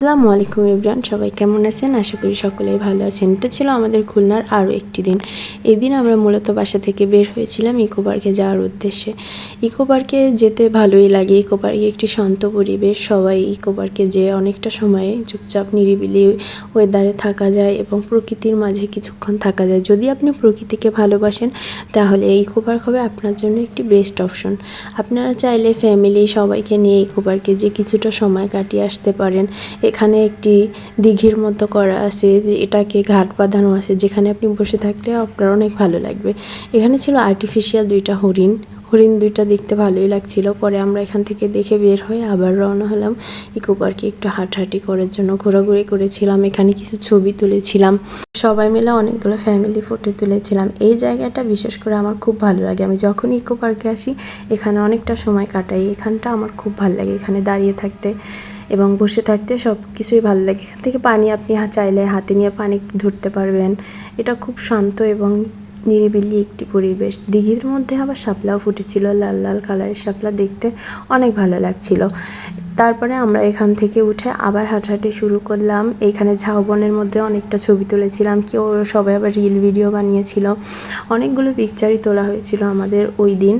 আসসালামু আলাইকুম ইব্রান সবাই কেমন আছেন? আশা করি সকলেই ভালো আছেন। এটা ছিল আমাদের খুলনার আরও একটি দিন। এই দিন আমরা মূলত বাসা থেকে বের হয়েছিলাম ইকো পার্কে যাওয়ার উদ্দেশ্যে। ইকো পার্কে যেতে ভালোই লাগে। ইকো পার্কে একটি শান্ত পরিবেশ। সবাই ইকো পার্কে যেয়ে অনেকটা সময়ে চুপচাপ, নিরিবিলি ওয়েদারে থাকা যায় এবং প্রকৃতির মাঝে কিছুক্ষণ থাকা যায়। যদি আপনি প্রকৃতিকে ভালোবাসেন, তাহলে ইকো পার্ক হবে আপনার জন্য একটি বেস্ট অপশন। আপনারা চাইলে ফ্যামিলি সবাইকে নিয়ে ইকো পার্কে যে কিছুটা সময় কাটিয়ে আসতে পারেন। এখানে একটি দিঘির মতো করা আছে এটাকে ঘাট বাঁধানো আছে, যেখানে আপনি বসে থাকলে আপনার অনেক ভালো লাগবে। এখানে ছিল আর্টিফিশিয়াল দুইটা হরিণ। হরিণ দুইটা দেখতে ভালোই লাগছিল। পরে আমরা এখান থেকে দেখে বের হয়ে আবার রওনা হলাম ইকো পার্কে। একটু হাঁটাহাঁটি করার জন্য ঘোরাঘুরি করেছিলাম। এখানে কিছু ছবি তুলেছিলাম। সবাই মিলে অনেকগুলো ফ্যামিলি ফটো তুলেছিলাম। এই জায়গাটা বিশেষ করে আমার খুব ভালো লাগে। আমি যখন ইকো পার্কে আসি, এখানে অনেকটা সময় কাটাই। এখানটা আমার খুব ভালো লাগে, এখানে দাঁড়িয়ে থাকতে। এবং বসে থাকতে সব কিছুই ভালো লাগে। এখান থেকে পানি আপনি চাইলে হাতে নিয়ে পানি ধরতে পারবেন। এটা খুব শান্ত এবং নিরিবিলি একটি পরিবেশ। দিঘির মধ্যে আবার শাপলাও ফুটেছিল, লাল লাল কালারের শাপলা দেখতে অনেক ভালো লাগছিল। তারপরে আমরা এখান থেকে উঠে আবার হাঁটাহাঁটি শুরু করলাম। এখানে ঝাউবনের মধ্যে অনেকটা ছবি তুলেছিলাম কেউ সবাই আবার রিল ভিডিও বানিয়েছিল। অনেকগুলো পিকচারই তোলা হয়েছিল আমাদের ওই দিন।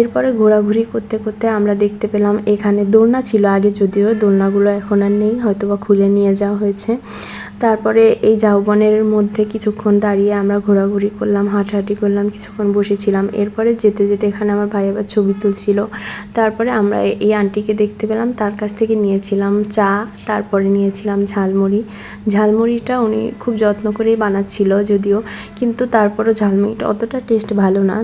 এরপরে ঘোরাঘুরি করতে করতে আমরা দেখতে পেলাম এখানে দোলনা ছিল আগে যদিও, দোলনাগুলো এখন আর নেই হয়তো বা খুলে নিয়ে যাওয়া হয়েছে। তারপরে এই ঝাউবনের মধ্যে কিছুক্ষণ দাঁড়িয়ে আমরা ঘোরাঘুরি করলাম, হাঁটাহাঁটি করলাম, কিছুক্ষণ বসেছিলাম। এরপরে যেতে যেতে এখানে আমার ভাই আবার ছবি তুলছিল। তারপরে আমরা এই আন্টিকে দেখতে পেলাম, তার কাছ থেকে নিয়েছিলাম চা, তারপরে নিয়েছিলাম ঝালমুড়ি। ঝালমুড়িটা উনি খুব যত্ন করেই বানাচ্ছিল যদিও, কিন্তু তারপরও ঝালমুড়িটা অতটা টেস্ট ভালো না।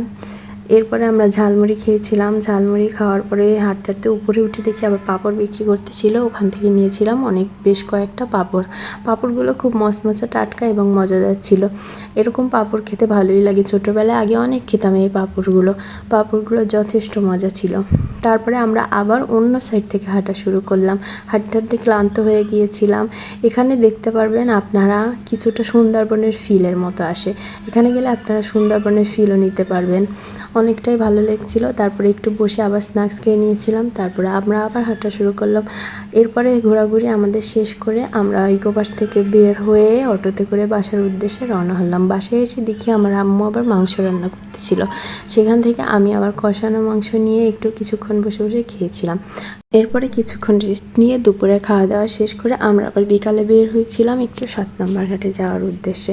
এরপরে আমরা ঝালমুড়ি খেয়েছিলাম। ঝালমুড়ি খাওয়ার পরে হাঁটতে হাঁটতে উপরে উঠে দেখি আবার পাঁপড় বিক্রি করতেছিল। ওখান থেকে নিয়েছিলাম অনেক, বেশ কয়েকটা পাঁপড়। পাঁপড়গুলো খুব মচমচা টাটকা এবং মজাদার ছিল। এরকম পাঁপড় খেতে ভালোই লাগে। ছোটোবেলায় আগে অনেক খেতাম এই পাঁপড়গুলো। পাঁপড়গুলো যথেষ্ট মজা ছিল। তারপরে আমরা আবার অন্য সাইড থেকে হাঁটা শুরু করলাম। হাঁটতে হাঁটতে ক্লান্ত হয়ে গিয়েছিলাম। এখানে দেখতে পারবেন আপনারা কিছুটা সুন্দরবনের ফিলের মতো আসে। এখানে গেলে আপনারা সুন্দরবনের ফিলও নিতে পারবেন। অনেকটাই ভালো লাগছিল। তারপরে একটু বসে আবার স্ন্যাক্স খেয়ে নিয়েছিলাম। তারপরে আমরা আবার হাঁটা শুরু করলাম। এরপরে ঘোরাঘুরি আমাদের শেষ করে আমরা ইকোপাস থেকে বের হয়ে অটোতে করে বাসার উদ্দেশ্যে রওনা হলাম। বাসায় এসে দেখি আমার আম্মু আবার মাংস রান্না করতেছিল সেখান থেকে আমি আবার কষানো মাংস নিয়ে একটু কিছুক্ষণ বসে বসে খেয়েছিলাম। এরপরে কিছুক্ষণ রেস্ট নিয়ে দুপুরে খাওয়া দাওয়া শেষ করে আমরা আবার বিকালে বের হয়েছিলাম একটু সাত নম্বর ঘাটে যাওয়ার উদ্দেশ্যে।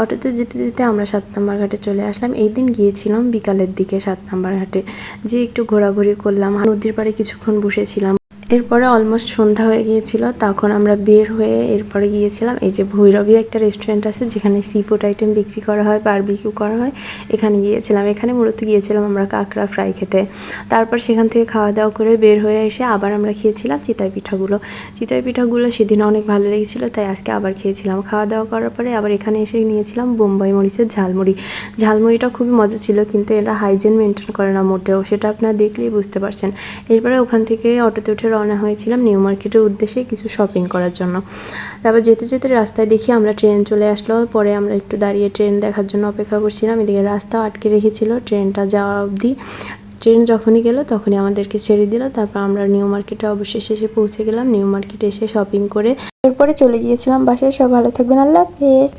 অটোতে যেতে যেতে আমরা সাত নম্বর ঘাটে চলে আসলাম। এই দিন গিয়েছিলাম বিকালের দিকে সাত নম্বর ঘাটে। যে একটু ঘোরাঘুরি করলাম, নদীর পাড়ে কিছুক্ষণ বসেছিলাম। এরপরে অলমোস্ট সন্ধ্যা হয়ে গিয়েছিল, তখন আমরা বের হয়ে এরপরে গিয়েছিলাম, এই যে ভৈরবী একটা রেস্টুরেন্ট আছে, যেখানে সি ফুড আইটেম বিক্রি করা হয় বারবিকিউ করা হয়, এখানে গিয়েছিলাম। এখানে মূলত গিয়েছিলাম আমরা কাঁকড়া ফ্রাই খেতে। তারপর সেখান থেকে খাওয়া দাওয়া করে বের হয়ে এসে আবার আমরা খেয়েছিলাম চিতাই পিঠাগুলো। চিতাই পিঠাগুলো সেদিন অনেক ভালো লেগেছিলো, তাই আজকে আবার খেয়েছিলাম। খাওয়া দাওয়া করার পরে আবার এখানে এসে নিয়েছিলাম বোম্বাই মরিচের ঝালমুড়ি। ঝালমুড়িটা খুবই মজা ছিল, কিন্তু এরা হাইজিন মেনটেন করে না মোটেও, সেটা আপনারা দেখলেই বুঝতে পারছেন। এরপরে ওখান থেকে অটোতে উঠে রওনা হয়েছিলাম নিউ মার্কেটের উদ্দেশ্যে কিছু শপিং করার জন্য। তারপর যেতে যেতে রাস্তায় দেখি আমরা ট্রেন চলে আসলো। পরে আমরা একটু দাঁড়িয়ে ট্রেন দেখার জন্য অপেক্ষা করছিলাম। এদিকে রাস্তাও আটকে রেখেছিল ট্রেনটা যাওয়া অবধি। ট্রেন যখনই গেল তখনই আমাদেরকে ছেড়ে দিল। তারপর আমরা নিউ মার্কেটে অবশেষে এসে পৌঁছে গেলাম। নিউ মার্কেটে এসে শপিং করে এরপরে চলে গিয়েছিলাম বাসায়। সব ভালো থাকবেন। আল্লাহ হাফেজ।